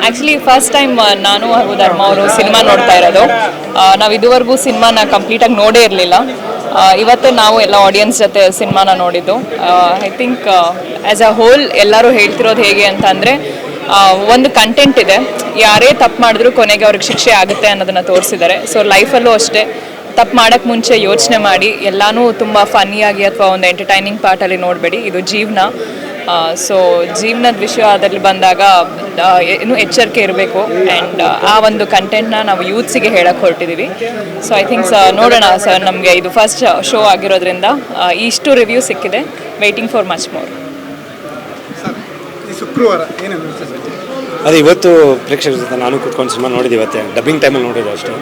Actually first time ನಾನು ಹಾಗೂ ಧರ್ಮ ಅವರು ಸಿನಿಮಾ ನೋಡ್ತಾ ಇರೋದು. ನಾವು ಇದುವರೆಗೂ ಸಿನಿಮಾನ ಕಂಪ್ಲೀಟಾಗಿ ನೋಡೇ ಇರಲಿಲ್ಲ. ಇವತ್ತೇ ನಾವು ಎಲ್ಲ ಆಡಿಯನ್ಸ್ ಜೊತೆ ಸಿನಿಮಾನ ನೋಡಿದ್ದು. I think as a whole ಎಲ್ಲರೂ ಹೇಳ್ತಿರೋದು ಹೇಗೆ ಅಂತ ಅಂದರೆ ಒಂದು ಕಂಟೆಂಟ್ ಇದೆ. ಯಾರೇ ತಪ್ಪು ಮಾಡಿದ್ರು ಕೊನೆಗೆ ಅವ್ರಿಗೆ ಶಿಕ್ಷೆ ಆಗುತ್ತೆ ಅನ್ನೋದನ್ನು ತೋರಿಸಿದ್ದಾರೆ. ಸೊ ಲೈಫಲ್ಲೂ ಅಷ್ಟೇ ತಪ್ಪು ಮಾಡೋಕ್ಕೆ ಮುಂಚೆ ಯೋಚನೆ ಮಾಡಿ, ಎಲ್ಲನೂ ತುಂಬ ಫನ್ನಿಯಾಗಿ ಅಥವಾ ಒಂದು ಎಂಟರ್ಟೈನಿಂಗ್ ಪಾರ್ಟಲ್ಲಿ ನೋಡಬೇಡಿ. ಇದು ಜೀವನ. ಸೊ ಜೀವನದ ವಿಷಯ ಅದರಲ್ಲಿ ಬಂದಾಗ ಇನ್ನೂ ಎಚ್ಚರಿಕೆ ಇರಬೇಕು. ಆ್ಯಂಡ್ ಆ ಒಂದು ಕಂಟೆಂಟ್ನ ನಾವು ಯೂತ್ಸಿಗೆ ಹೇಳಕ್ಕೆ ಹೊರಟಿದ್ದೀವಿ ಸೊ ಐ ಥಿಂಕ್ ಸ ನೋಡೋಣ ಸರ್ ನಮಗೆ ಇದು ಫಸ್ಟ್ ಶೋ ಆಗಿರೋದ್ರಿಂದ ಇಷ್ಟು ರಿವ್ಯೂ ಸಿಕ್ಕಿದೆ. Waiting for much more sir ಈ ಶುಕ್ರವಾರ ಅದೇ ಇವತ್ತು ಪ್ರೇಕ್ಷಕರ ಜೊತೆ ನಾನು ಕೂತ್ಕೊಂಡು ಸಿನಿಮಾ ನೋಡಿದ್ದೆ ಇವತ್ತೆ. ಡಬ್ಬಿಂಗ್ ಟೈಮಲ್ಲಿ ನೋಡಿದೆ ಅಷ್ಟೇ.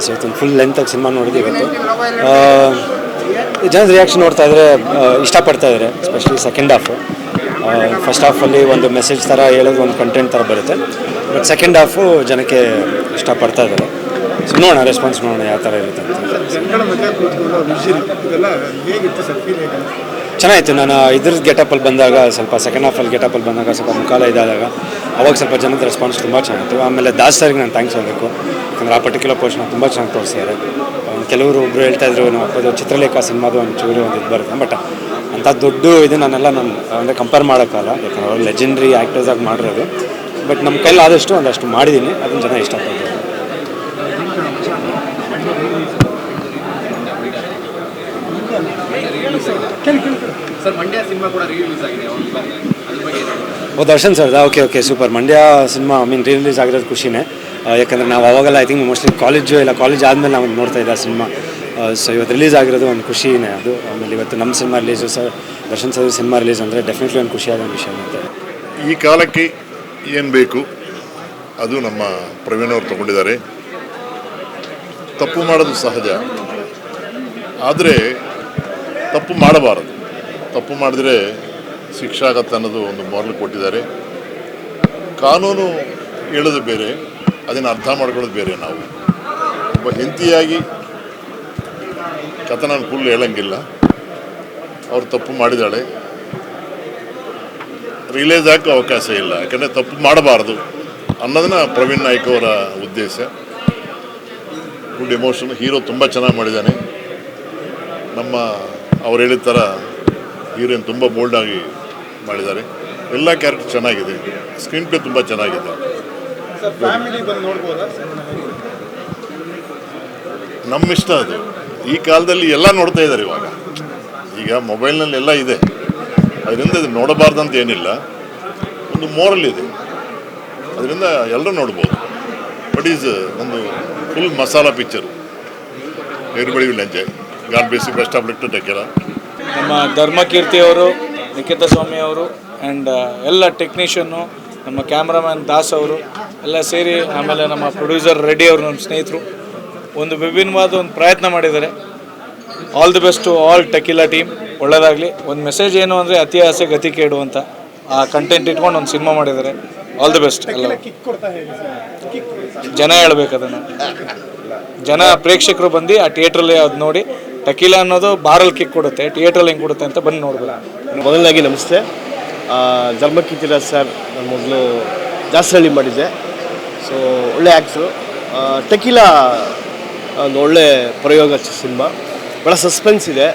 ಸೊ ಇವತ್ತು ಫುಲ್ ಲೆಂತಾಗಿ ಸಿನಿಮಾ ನೋಡಿದ್ದೆ ಇವತ್ತು. ಜನ ಜನದ ರಿಯಾಕ್ಷನ್ ನೋಡ್ತಾ ಇದ್ರೆ ಆ, ಇಷ್ಟಪಡ್ತಾ ಇದ್ದಾರೆ ಸ್ಪೆಷಲಿ ಸೆಕೆಂಡ್ ಹಾಫು ಫಸ್ಟ್ ಹಾಫಲ್ಲಿ ಒಂದು ಮೆಸೇಜ್ ಥರ ಹೇಳೋದು ಒಂದು ಕಂಟೆಂಟ್ ಥರ ಬರುತ್ತೆ. ಬಟ್ ಸೆಕೆಂಡ್ ಹಾಫು ಜನಕ್ಕೆ ಇಷ್ಟಪಡ್ತಾ ಇದ್ದಾರೆ. ಸೊ ನೋಡೋಣ ರೆಸ್ಪಾನ್ಸ್ ನೋಡೋಣ ಯಾವ ಥರ ಇರುತ್ತೆ ಅಂತ. ಚೆನ್ನಾಗಿತ್ತು. ನಾನು ಇದ್ರ ಗೆಟಪಲ್ಲಿ ಬಂದಾಗ ಸ್ವಲ್ಪ ಸೆಕೆಂಡ್ ಹಾಫಲ್ಲಿ ಗೆಟಪಲ್ಲಿ ಬಂದಾಗ ಸ್ವಲ್ಪ ಮುಖಾಲ ಇದಾದಾಗ ಅವಾಗ ಸ್ವಲ್ಪ ಜನದ ರೆಸ್ಪಾನ್ಸ್ ತುಂಬ ಚೆನ್ನಾಗಿತ್ತು. ಆಮೇಲೆ ದಾಸ್ ಸರ್ಗೆ ನಾನು ಥ್ಯಾಂಕ್ಸ್ ಹೇಳಬೇಕು. ಯಾಕಂದರೆ ಆ ಪರ್ಟಿಕ್ಯುಲರ್ ಪೋರ್ಷನ್ ತುಂಬ ಚೆನ್ನಾಗಿ ತೋರಿಸಿದ್ದಾರೆ. ಕೆಲವರು ಒಬ್ಬರು ಹೇಳ್ತಾ ಇದ್ರು ನಾವು ಚಿತ್ರಲೇಖ ಸಿನಿಮಾದು ಒಂದು ಚೂರು ಒಂದು ಇದು ಬರುತ್ತೆ. ಬಟ್ ಅಂಥ ದೊಡ್ಡ ಇದು ನಾನೆಲ್ಲ ನಾನು ಅಂದರೆ ಕಂಪೇರ್ ಮಾಡೋಕ್ಕಲ್ಲ ಯಾಕಂದ್ರೆ ಅವ್ರು ಲೆಜೆಂಡ್ರಿ ಆ್ಯಕ್ಟರ್ಸ್ ಆಗಿ ಮಾಡಿರೋದು. ಬಟ್ ನಮ್ಮ ಕೈಲಿ ಆದಷ್ಟು ಒಂದಷ್ಟು ಮಾಡಿದ್ದೀನಿ ಅದನ್ನ ಜನ ಇಷ್ಟಪಡ್ತಾರೆ. ಓ Darshan sir okay okay super Mandya cinema I mean release ಆಗಿರೋದು ಖುಷಿನೇ. ಯಾಕಂದರೆ ಯಾಕಂದ್ರೆ ನಾವು ಅವಾಗೆಲ್ಲ ಐ ಥಿಂಕ್ ಮೋಸ್ಟ್ಲಿ ಕಾಲೇಜು ಇಲ್ಲ ಕಾಲೇಜ್ ಆದಮೇಲೆ ನಾವು ನೋಡ್ತಾ ಇದ್ದ ಸಿನಿಮಾ. ಸೊ ಇವತ್ತು ರಿಲೀಸ್ ಆಗಿರೋದು ಒಂದು ಖುಷಿನೇ ಅದು. ಆಮೇಲೆ ಇವತ್ತು ನಮ್ಮ cinema release sir Darshan sir cinema release ಅಂದರೆ ಡೆಫಿನೆಟ್ಲಿ ಒಂದು ಖುಷಿಯಾದ ವಿಷಯ ಮತ್ತೆ. ಈ ಕಾಲಕ್ಕೆ ಏನು ಬೇಕು? ಅದು ನಮ್ಮ ಪ್ರವೀಣ್ ಅವರು ತಗೊಂಡಿದ್ದಾರೆ. ತಪ್ಪು ಮಾಡೋದು ಸಹಜ. ಆದರೆ ತಪ್ಪು ಮಾಡಬಾರದು. ತಪ್ಪು ಮಾಡಿದ್ರೆ ಶಿಕ್ಷೆ ಆಗತ್ತೆ ಅನ್ನೋದು ಒಂದು ಮೊರಲು ಕೊಟ್ಟಿದ್ದಾರೆ. ಕಾನೂನು ಹೇಳೋದು ಬೇರೆ, ಅದನ್ನು ಅರ್ಥ ಮಾಡ್ಕೊಳ್ಳೋದು ಬೇರೆ ನಾವು. ಒಬ್ಬ ಹೆಂಡತಿಯಾಗಿ ನಾನು ಫುಲ್ ಹೇಳಂಗಿಲ್ಲ. ಅವ್ರು ತಪ್ಪು ಮಾಡಿದಾಳೆ. ರಿಲೀಸ್ ಹಾಕೋ ಅವಕಾಶ ಇಲ್ಲ. ಯಾಕಂದರೆ ತಪ್ಪು ಮಾಡಬಾರ್ದು ಅನ್ನೋದನ್ನ ಪ್ರವೀಣ್ ನಾಯ್ಕ ಅವರ ಉದ್ದೇಶ. ಗುಡ್ ಎಮೋಷನ್ ಹೀರೋ ತುಂಬ ಚೆನ್ನಾಗಿ ಮಾಡಿದ್ದಾನೆ ನಮ್ಮ ಅವ್ರು ಹೇಳಿದ ಥರ ಹೀರೋಯಿನ್ ತುಂಬ ಬೋಲ್ಡಾಗಿ ಮಾಡಿದ್ದಾರೆ ಎಲ್ಲ ಕ್ಯಾರೆಕ್ಟರ್ ಚೆನ್ನಾಗಿದೆ. ಸ್ಕ್ರೀನ್ ಪ್ಲೇ ತುಂಬ ಚೆನ್ನಾಗಿದೆ. ನಮ್ಮಿಷ್ಟ ಅದು. ಈ ಕಾಲದಲ್ಲಿ ಎಲ್ಲ ನೋಡ್ತಾ ಇದ್ದಾರೆ ಇವಾಗ. ಈಗ ಮೊಬೈಲ್ನಲ್ಲಿ ಎಲ್ಲ ಇದೆ. ಅದರಿಂದ ಇದು ನೋಡಬಾರ್ದಂತ ಏನಿಲ್ಲ. ಒಂದು ಮೋರಲ್ ಇದೆ. ಅದರಿಂದ ಎಲ್ಲರೂ ನೋಡ್ಬೋದು. ಬಟ್ ಈಸ್ ಒಂದು full masala picture everybody will enjoy god bless best of luck Tequila ನಮ್ಮ ಧರ್ಮಕೀರ್ತಿ ಅವರು, ನಿಖಿತ ಸ್ವಾಮಿ ಅವರು ಆ್ಯಂಡ್ ಎಲ್ಲ ಟೆಕ್ನಿಷಿಯನ್ನು ನಮ್ಮ ಕ್ಯಾಮ್ರಾಮ್ಯಾನ್ ದಾಸ್ ಅವರು, ಎಲ್ಲ ಸೇರಿ ಆಮೇಲೆ ನಮ್ಮ ಪ್ರೊಡ್ಯೂಸರ್ ರೆಡ್ಡಿ ಅವರು, ನಮ್ಮ ಸ್ನೇಹಿತರು. ಒಂದು ವಿಭಿನ್ನವಾದ ಒಂದು ಪ್ರಯತ್ನ ಮಾಡಿದ್ದಾರೆ. All the best to all Tequila team ಒಳ್ಳೆಯದಾಗಲಿ ಒಂದು ಮೆಸೇಜ್ ಏನು ಅಂದರೆ ಅತಿ ಆಸೆ ಗತಿ ಕೇಡು ಅಂತ ಆ ಕಂಟೆಂಟ್ ಇಟ್ಕೊಂಡು ಒಂದು ಸಿನಿಮಾ ಮಾಡಿದ್ದಾರೆ. ಆಲ್ ದಿ ಬೆಸ್ಟ್ ಎಲ್ಲ. ಜನ ಹೇಳ್ಬೇಕು ಅದನ್ನು. ಜನ ಪ್ರೇಕ್ಷಕರು ಬಂದು ಆ ಥಿಯೇಟ್ರಲ್ಲಿ ಅದು ನೋಡಿ ಟಕೀಲ ಅನ್ನೋದು ಬಾರಲ್ಲಿ ಕಿಕ್ ಕೊಡುತ್ತೆ ಥಿಯೇಟ್ರಲ್ಲಿ ಹೆಂಗೆ ಕೊಡುತ್ತೆ ಅಂತ ಬಂದು ನೋಡ್ಬೋದು. ಮೊದಲನಾಗಿ ನಮಸ್ತೆ. ಆ, ಧರ್ಮಕೀರ್ತಿರ ಸರ್ ನಾನು ಮೊದಲು ದಾಸರಳ್ಳಿ ಮಾಡಿದ್ದೆ. ಸೊ ಒಳ್ಳೆ ಆ್ಯಕ್ಟ್ರು ಟಕೀಲಾ ಒಂದು ಒಳ್ಳೆ ಪ್ರಯೋಗ ಸಿನಿಮಾ. ಭಾಳ ಸಸ್ಪೆನ್ಸ್ ಇದೆ.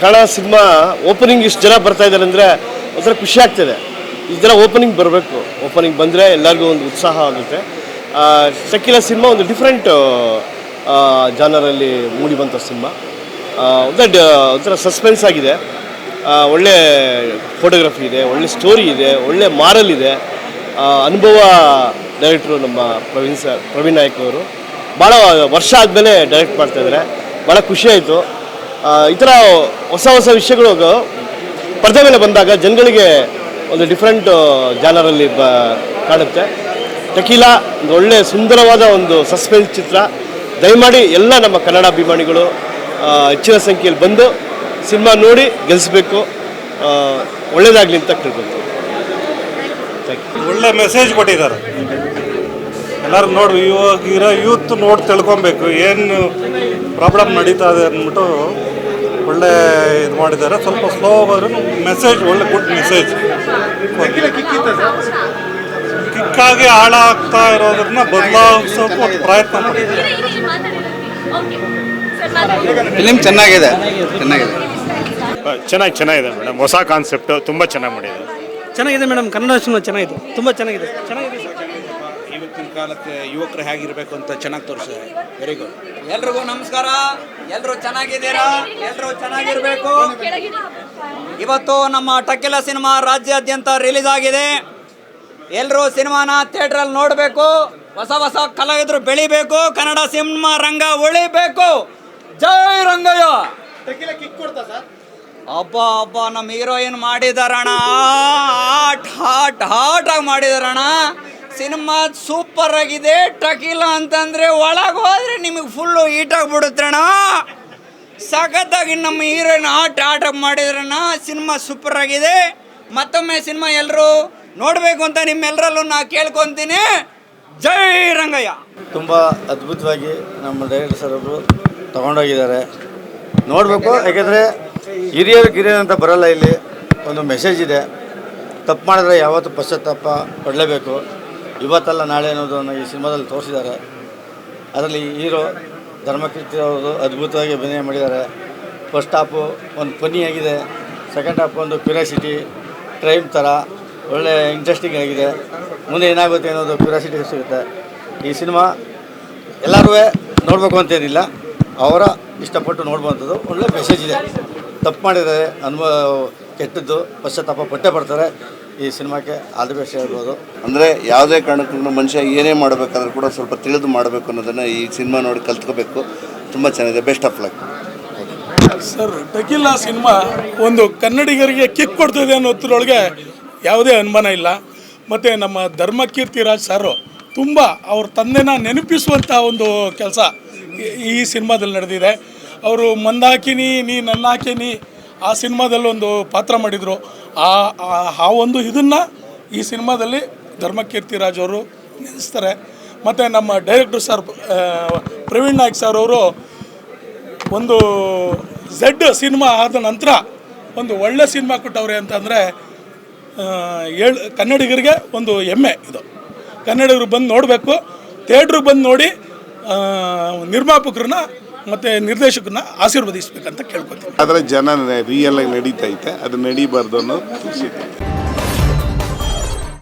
ಕನ್ನಡ ಸಿನಿಮಾ ಓಪನಿಂಗ್ ಇಷ್ಟು ಜನ ಬರ್ತಾ ಇದ್ದಾರೆ ಅಂದರೆ ಒಂಥರ ಖುಷಿ ಆಗ್ತದೆ. ಈ ಥರ ಓಪನಿಂಗ್ ಬರಬೇಕು. ಓಪನಿಂಗ್ ಬಂದರೆ ಎಲ್ಲರಿಗೂ ಒಂದು ಉತ್ಸಾಹ ಆಗುತ್ತೆ. ಶಕಿಲ ಸಿನಿಮಾ ಒಂದು ಡಿಫ್ರೆಂಟ್ ಜಾನರಲ್ಲಿ ಮೂಡಿ ಬಂತ ಸಿನಿಮಾ. ಒಂಥರ ಒಂಥರ ಸಸ್ಪೆನ್ಸ್ ಆಗಿದೆ. ಒಳ್ಳೆ ಫೋಟೋಗ್ರಫಿ ಇದೆ, ಒಳ್ಳೆ ಸ್ಟೋರಿ ಇದೆ, ಒಳ್ಳೆ ಮಾರಲ್ ಇದೆ. ಅನುಭವ ಡೈರೆಕ್ಟ್ರು ನಮ್ಮ ಪ್ರವೀಣ್ ಸರ್, ಪ್ರವೀಣ್ ನಾಯಕ್ ಅವರು. ಭಾಳ ವರ್ಷ ಆದಮೇಲೆ ಡೈರೆಕ್ಟ್ ಮಾಡ್ತಾಯಿದ್ದಾರೆ ಭಾಳ ಖುಷಿ ಆಯಿತು. ಈ ಥರ ಹೊಸ ಹೊಸ ವಿಷಯಗಳು ಪರದೆ ಮೇಲೆ ಬಂದಾಗ ಜನಗಳಿಗೆ ಒಂದು ಡಿಫ್ರೆಂಟ್ ಜಾನರಲ್ಲಿ ಬ, ಕಾಣುತ್ತೆ. ಟಕೀಲಾ ಒಂದು ಒಳ್ಳೆ ಸುಂದರವಾದ ಒಂದು ಸಸ್ಪೆನ್ಸ್ ಚಿತ್ರ. ದಯಮಾಡಿ ಎಲ್ಲ ನಮ್ಮ ಕನ್ನಡ ಅಭಿಮಾನಿಗಳು ಹೆಚ್ಚಿನ ಸಂಖ್ಯೆಯಲ್ಲಿ ಬಂದು ಸಿನಿಮಾ ನೋಡಿ ಗೆಲ್ಲಿಸ್ಬೇಕು ಒಳ್ಳೇದಾಗಲಿ ಅಂತ ಕೇಳ್ಬೇಕು ಒಳ್ಳೆ ಮೆಸೇಜ್ ಕೊಟ್ಟಿದ್ದಾರೆ. ಎಲ್ಲರೂ ನೋಡಿ ಇವಾಗ ಇರೋ ಯೂತ್ ನೋಡಿ ತಿಳ್ಕೊಬೇಕು. ಏನು ಪ್ರಾಬ್ಲಮ್ ನಡೀತಾ ಇದೆ ಅಂದ್ಬಿಟ್ಟು ಒಳ್ಳೆ ಇದು ಮಾಡಿದ್ದಾರೆ. ಸ್ವಲ್ಪ ಸ್ಲೋ ಹೋದ್ರು ಮೆಸೇಜ್ ಒಳ್ಳೆ ಗುಡ್ ಮೆಸೇಜ್ ಕಿಕ್ಕಾಗಿ ಹಾಳಾಗ್ತಾ ಇರೋದನ್ನ ಬದಲಾಯಿಸೋಕೆ ಒಂದು ಪ್ರಯತ್ನ ಪಡ್ತೀವಿ ಫಿಲಿಮ್ ಚೆನ್ನಾಗಿದೆ. ಚೆನ್ನಾಗಿದೆ. ಚೆನ್ನಾಗಿ ಚೆನ್ನಾಗಿದೆ ಮೇಡಮ್. ಹೊಸ ಕಾನ್ಸೆಪ್ಟು ತುಂಬ ಚೆನ್ನಾಗಿ ಮಾಡಿದೆ ಚೆನ್ನಾಗಿದೆ ಮೇಡಮ್. ಕನ್ನಡ ಸಿನಿಮಾ ಚೆನ್ನಾಗಿದೆ. ತುಂಬ ಚೆನ್ನಾಗಿದೆ. ಚೆನ್ನಾಗಿದೆ ಕಾಲಕ್ಕೆ ಯುವಕರು ಹೇಗಿರಬೇಕು ಅಂತ ಚೆನ್ನಾಗಿ ತೋರಿಸಿದ್ದಾರೆ ವೆರಿ ಗುಡ್ ಎಲ್ರಿಗೂ ನಮಸ್ಕಾರ. ಎಲ್ಲರೂ ಚೆನ್ನಾಗಿದ್ದೀರಾ? ಎಲ್ಲರೂ ಚೆನ್ನಾಗಿರ್ಬೇಕು? ಇವತ್ತು ನಮ್ಮ ಟಕ್ಕಿಲ ಸಿನಿಮಾ ರಾಜ್ಯಾದ್ಯಂತ ರಿಲೀಸ್ ಆಗಿದೆ. ಎಲ್ಲರೂ ಸಿನಿಮಾನ ಥಿಯೇಟ್ರಲ್ಲಿ ನೋಡಬೇಕು. ಹೊಸ ಹೊಸ ಕಲಾವಿದರು ಬೆಳಿಬೇಕು. ಕನ್ನಡ ಸಿನಿಮಾ ರಂಗ ಉಳಿಬೇಕು. ಜೈ ರಂಗಯ್ಯ. ಅಬ್ಬ ಅಬ್ಬ ನಮ್ಮ ಹೀರೋಯಿನ್ ಮಾಡಿದಾರಣ ಹಾಟ್ ಹಾಟ್ ಹಾಟ್ ಆಗಿ ಮಾಡಿದಾರಣ ಸಿನಿಮಾ ಸೂಪರ್ ಆಗಿದೆ. ಟಕಿಲ ಅಂತಂದ್ರೆ ಒಳಗೆ ಹೋದ್ರೆ ನಿಮಗೆ ಫುಲ್ಲು ಹೀಟ್ ಆಗಿಬಿಡುತ್ತಣ್ಣ. ಸಖತ್ತಾಗಿ ನಮ್ಮ ಹೀರೋಯಿನ್ ಆಟ ಆಟ ಮಾಡಿದ್ರಣ್ಣ. ಸಿನಿಮಾ ಸೂಪರ್ ಆಗಿದೆ. ಮತ್ತೊಮ್ಮೆ ಸಿನಿಮಾ ಎಲ್ಲರೂ ನೋಡಬೇಕು ಅಂತ ನಿಮ್ಮೆಲ್ಲರಲ್ಲೂ ನಾ ಕೇಳ್ಕೊತೀನಿ. ಜೈ ರಂಗಯ್ಯ. ತುಂಬ ಅದ್ಭುತವಾಗಿ ನಮ್ಮ ಡೈರೆಕ್ಟರ್ ಸರ್ ಅವರು ತಗೊಂಡೋಗಿದ್ದಾರೆ. ನೋಡಬೇಕು, ಯಾಕೆಂದರೆ ಹಿರಿಯರು, ಗಿರಿಯರು ಅಂತ ಬರಲ್ಲ ಇಲ್ಲಿ. ಒಂದು ಮೆಸೇಜ್ ಇದೆ. ತಪ್ಪು ಮಾಡಿದ್ರೆ ಯಾವತ್ತೂ ಪಶ್ಚಾತ್ತಾಪ ಪಡಲೇಬೇಕು. ಇವತ್ತಲ್ಲ ನಾಳೆ ಅನ್ನೋದನ್ನು ಈ ಸಿನಿಮಾದಲ್ಲಿ ತೋರಿಸಿದ್ದಾರೆ. ಅದರಲ್ಲಿ ಹೀರೋ ಧರ್ಮಕೀರ್ತಿ ಅವರು ಅದ್ಭುತವಾಗಿ ಅಭಿನಯ ಮಾಡಿದ್ದಾರೆ. ಫಸ್ಟ್ ಹಾಫು ಒಂದು ಫನಿ ಆಗಿದೆ. ಸೆಕೆಂಡ್ ಹಾಫ್ ಒಂದು ಕ್ಯೂರಿಯಾಸಿಟಿ ಟ್ರೈಮ್ ಥರ, ಒಳ್ಳೆ ಇಂಟ್ರೆಸ್ಟಿಂಗ್ ಆಗಿದೆ. ಮುಂದೆ ಏನಾಗುತ್ತೆ ಅನ್ನೋದು ಕ್ಯೂರಿಯಾಸಿಟಿ ಸಿಗುತ್ತೆ. ಈ ಸಿನಿಮಾ ಎಲ್ಲರೂ ನೋಡಬೇಕು ಅಂತೇನಿಲ್ಲ ಅವರ ಇಷ್ಟಪಟ್ಟು ನೋಡುವಂಥದ್ದು ಒಳ್ಳೆ ಮೆಸೇಜ್ ಇದೆ. ತಪ್ಪು ಮಾಡಿದರೆ ಅನುಭವ ಕೆಟ್ಟದ್ದು, ಪಶ್ಚಾತ್ತಾಪ ಪಟ್ಟೆ ಪಡ್ತಾರೆ ಈ ಸಿನಿಮಾಕ್ಕೆ ಆಲ್ ದಿ ಬೆಸ್ಟ್ ಹೇಳ್ಬೋದು ಅಂದರೆ ಯಾವುದೇ ಕಾರಣಕ್ಕೂ ಮನುಷ್ಯ ಏನೇ ಮಾಡಬೇಕಾದ್ರೂ ಕೂಡ ಸ್ವಲ್ಪ ತಿಳಿದು ಮಾಡಬೇಕು ಅನ್ನೋದನ್ನು ಈ ಸಿನಿಮಾ ನೋಡಿ ಕಲ್ತ್ಕೋಬೇಕು. ತುಂಬ ಚೆನ್ನಾಗಿದೆ. Best of luck sir Tequila cinema ಒಂದು ಕನ್ನಡಿಗರಿಗೆ ಕಿಕ್ ಕೊಡ್ತದೆ ಅನ್ನೋದ್ರೊಳಗೆ ಯಾವುದೇ ಅನುಮಾನ ಇಲ್ಲ. ಮತ್ತು ನಮ್ಮ ಧರ್ಮಕೀರ್ತಿ ರಾಜ್ ಸರ್ ತುಂಬ ಅವ್ರ ತಂದೆನ ನೆನಪಿಸುವಂಥ ಒಂದು ಕೆಲಸ ಈ ಸಿನಿಮಾದಲ್ಲಿ ನಡೆದಿದೆ. ಅವರು ಮಂದಾಕಿನಿ ನೀ ನನ್ನ ಹಾಕಿನಿ ಆ ಸಿನಿಮಾದಲ್ಲಿ ಒಂದು ಪಾತ್ರ ಮಾಡಿದರು. ಆ, ಆ- ಒಂದು ಇದನ್ನು ಈ ಸಿನಿಮಾದಲ್ಲಿ ಧರ್ಮಕೀರ್ತಿ ರಾಜ್ ಅವರು ನೆನೆಸ್ತಾರೆ ಮತ್ತು ನಮ್ಮ director sir Praveen Nayak sir ಅವರು ಒಂದು ಝೆಡ್ ಸಿನಿಮಾ ಆದ ನಂತರ ಒಂದು ಒಳ್ಳೆ ಸಿನಿಮಾ ಕೊಟ್ಟವ್ರೆ ಅಂತಂದರೆ ಏಳು ಕನ್ನಡಿಗರಿಗೆ ಒಂದು ಹೆಮ್ಮೆ ಇದು. ಕನ್ನಡಿಗರು ಬಂದು ನೋಡಬೇಕು ಥಿಯೇಟ್ರಿಗೆ ಬಂದು ನೋಡಿ ನಿರ್ಮಾಪಕರನ್ನ ಮತ್ತು ನಿರ್ದೇಶಕನ ಆಶೀರ್ವದಿಸ್ಬೇಕಂತ ಕೇಳ್ಕೊತೀನಿ. ಆದರೆ ಜನ ರಿಯಲ್ ಆಗಿ ನಡೀತಾ ಐತೆ ಅದು ನಡೀಬಾರ್ದು ಅನ್ನೋದು